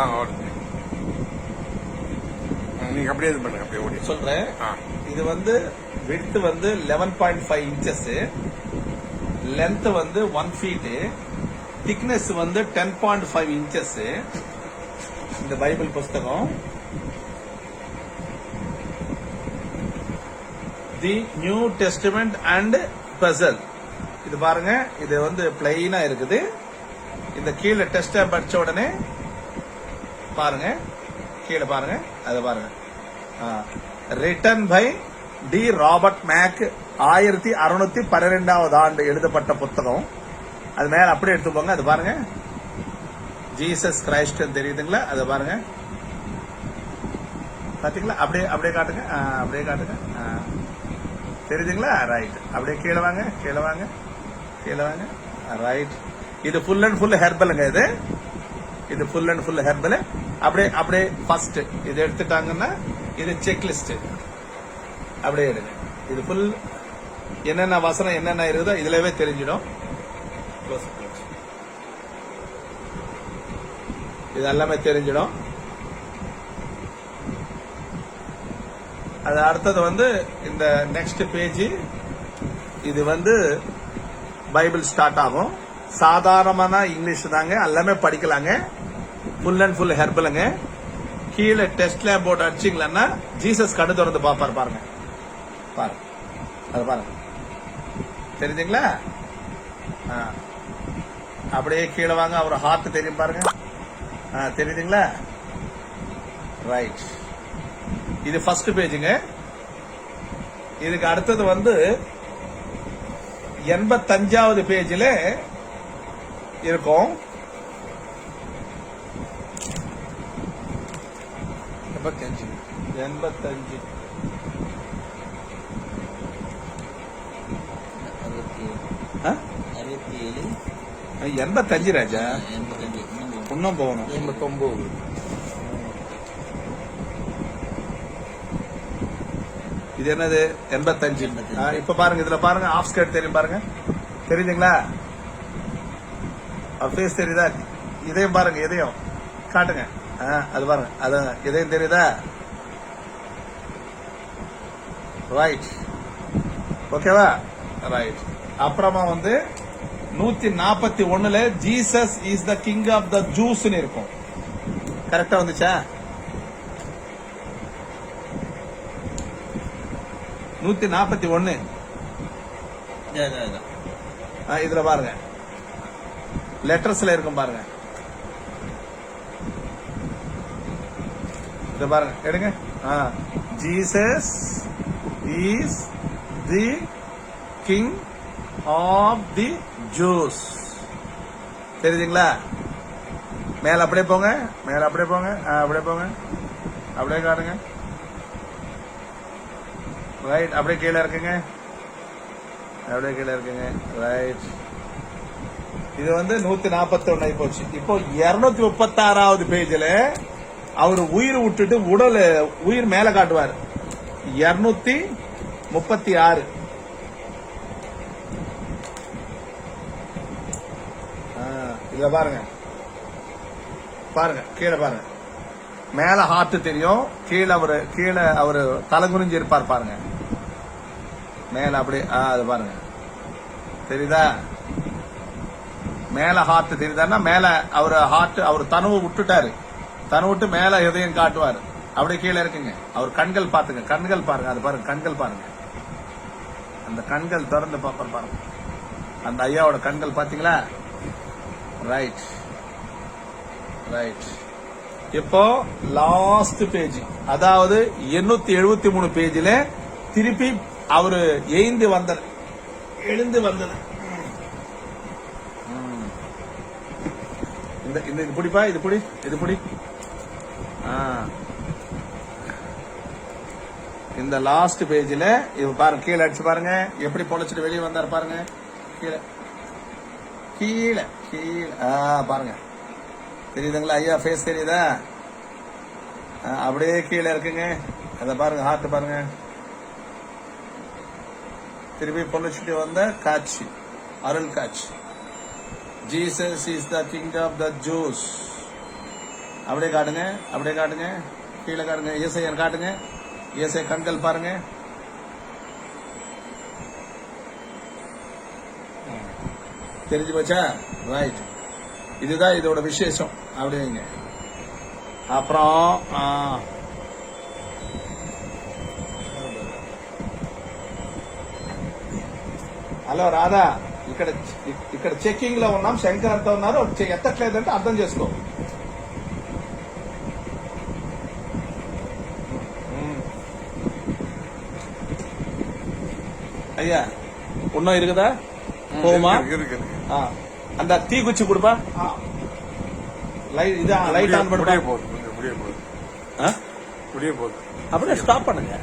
ஆ ஓடுது நீங்க அப்படியே இது பண்ணுங்க அப்படியே ஓடி. சொல்றேன். இது வந்து விட்த் வந்து eleven point five inches length வந்து ஒன் ஃபீட்டு திக்னஸ் வந்து டென் பாயிண்ட் ஃபைவ் இன்ச்சஸ் இந்த பைபிள் புஸ்தகம். தி நியூ டெஸ்டிமெண்ட் அண்ட் பசல் இது பாருங்க இது வந்து பிளைனா இருக்குது. இந்த கீழே டெஸ்ட் படிச்ச உடனே பாருங்க. கீழே பாருங்க. அதை பாருங்க. Written by D Robert Mack ஆயிரத்தி அறுநூத்தி பன்னிரெண்டாவது ஆண்டு எழுதப்பட்ட புத்தகம். அது மேல அப்படியே எடுத்து போங்க அது பாருங்க. ஜீசஸ் கிரைஸ்ட் தெரியுதுங்களா? அதை பாருங்க. பாத்தீங்களா? அப்படியே அப்படியே காட்டுங்க. ஆ, அப்படியே காட்டுங்க. ஆ. தெரியுதுங்களா? ரைட் அப்படியே கீழே வாங்க. கீழே வாங்க. கீழே வாங்க. ரைட் இது ஃபுல் அண்ட் ஃபுல் ஹெர்பலுங்க இது. இது ஃபுல் அண்ட் ஃபுல் ஹெர்பல் அப்படியே அப்படியே ஃபர்ஸ்ட் இது எடுத்துட்டாங்கன்னா இது செக்லிஸ்ட் அப்படியே எடுங்க. இது ஃபுல் என்னென்ன வசனம் என்னென்ன இருக்குதோ இதுலவே தெரிஞ்சிடும். இது எல்லாமே தெரிஞ்சிடும். அது அடுத்தது வந்து இந்த நெக்ஸ்ட் பேஜ் இது வந்து பைபிள் ஸ்டார்ட் ஆகும். சாதாரணமான இங்கிலீஷ் தாங்க. எல்லாமே படிக்கலாங்க. ஃபுல் அண்ட் ஃபுல் ஹெர்பலுங்க கீழே டெஸ்ட் லேப் போட்டு அடிச்சிங்களன்னா ஜீசஸ் கடு திறந்து பார்ப்பார் பாருங்க. பாருங்க அது பாருங்க. தெரியுதுங்களா? ஆ. அப்படியே கீழே வாங்க. அவர் ஹார்ட் தெரியும் பாருங்க. ஆ, தெரியுதுங்களா? ரைட் இது ஃபர்ஸ்ட் பேஜுங்க இதுக்கு அடுத்தது வந்து எண்பத்தஞ்சாவது பேஜில் இருக்கும். எண்பத்தஞ்சு. எண்பத்தஞ்சு. எண்பத்தஞ்சு ராஜா. இன்னும் போகணும். எண்பத்தொன்பது இது என்னது? எண்பத்தஞ்சு. இப்ப பாருங்க இதுல பாருங்க ஆஃப் ஸ்கர்ட் தெரியும் பாருங்க. தெரியுதுங்களா? ஃபேஸ் தெரியுதா? இதையும் பாருங்க இதையும். காட்டுங்க. அது பாருங்க. அது இதையும் தெரியுதா? ரைட் ஓகேவா ரைட் அப்புறமா வந்து நூத்தி நாற்பத்தி ஒண்ணுல Jesus is the king of the ஜூஸ்னு இருக்கும். கரெக்டா வந்துச்சா? நூத்தி நாற்பத்தி ஒன்னு இதுல பாருங்க. லெட்டர்ஸ்ல இருக்கும் பாருங்க. இத பாருங்க எடுங்க. Jesus is the king of the Jews தெரியுதுங்களா? மேல அப்படியே போங்க மேல அப்படியே போங்க ஆ, அப்படியே போங்க. அப்படியே காட்டுங்க. ரைட் அப்படியே கீழே இருக்குங்க. அப்படியே கீழே இருக்குங்க. ரைட் இது வந்து நூத்தி நாற்பத்தி ஒன்னு ஆகி போச்சு இப்போ இருநூத்தி முப்பத்தி ஆறாவது பேஜில் அவர் உயிர் விட்டுட்டு உடல் உயிர் மேல காட்டுவார். இருநூத்தி முப்பத்தி ஆறு இதுல பாருங்க. பாருங்க கீழே பாருங்க. மேல ஹார்ட் தெரியும். கீழே அவரு கீழே அவரு தலைகுனிஞ்சு இருப்பார் பாருங்க. மேல அப்படி அது பாருங்க. தெரியுதா? மேல ஹார்ட் தெரியுதான்னா மேல அவர் ஹார்ட் அவர் தனவு விட்டுட்டாரு. தனு விட்டு மேல எதையும் காட்டுவார். அப்படியே கீழே இருக்குங்க. அவர் கண்கள் பாத்துங்க கண்கள் பாருங்க. அது பாருங்க. கண்கள் பாருங்க. அந்த கண்கள் திறந்து பாப்பார் பாருங்க. அந்த ஐயாவோட கண்கள் பாத்தீங்களா ரைட் ரைட் இப்போ லாஸ்ட் பேஜ் அதாவது எண்ணூத்தி எழுபத்தி மூணு பேஜில் திருப்பி அவரு எய்ந்து வந்தார் எழுந்து வந்தது. இந்த இந்த இது பிடிப்பா இது பிடி இது பிடி. ஆ. இந்த லாஸ்ட் பேஜில் இது பாருங்க கீழே அடிச்சு பாருங்க எப்படி பொழைச்சிட்டு வெளியே வந்தார் பாருங்க. கீழே. கீழே கீழே. ஆ பாருங்க. தெரியுதுங்களா? ஐயா ஃபேஸ் தெரியுதா? அப்படியே கீழே இருக்குங்க. அதை பாருங்க ஹார்ட் பாருங்க. திருப்பி பொழைச்சிட்டு வந்த காட்சி அருள் காட்சி. Jesus is the king of the Jews அப்படியே காட்டுங்க அப்படியே காட்டுங்க. கீழே காட்டுங்க இயேசையர் காட்டுங்க. இயேசை கண்கள் பாருங்க. தெரிஞ்சு போச்சா? ரைட் இதுதான் இதோட விசேஷம். அப்படிங்க அப்புறம் ஹலோ ராதா. ఇక్కడ ఇక్కడ చెక్కింగ్ లో ఉన్నాం శంకర్ అంతా ఉన్నారు చె- ఎత్తట్లేదంటే అర్థం చేసుకో ம். ஐயா இன்னும் இருக்குதா போமா இருக்கு, இருக்கு இருக்கு ஆ. அந்த தீ குச்சி கொடுப்பா லைட் இது லைட் ஆன் முடிய பண்ணுப்பா போகுது முடிய போகுது ஆ? முடிய போகுது அப்படியே ஸ்டாப் பண்ணுங்க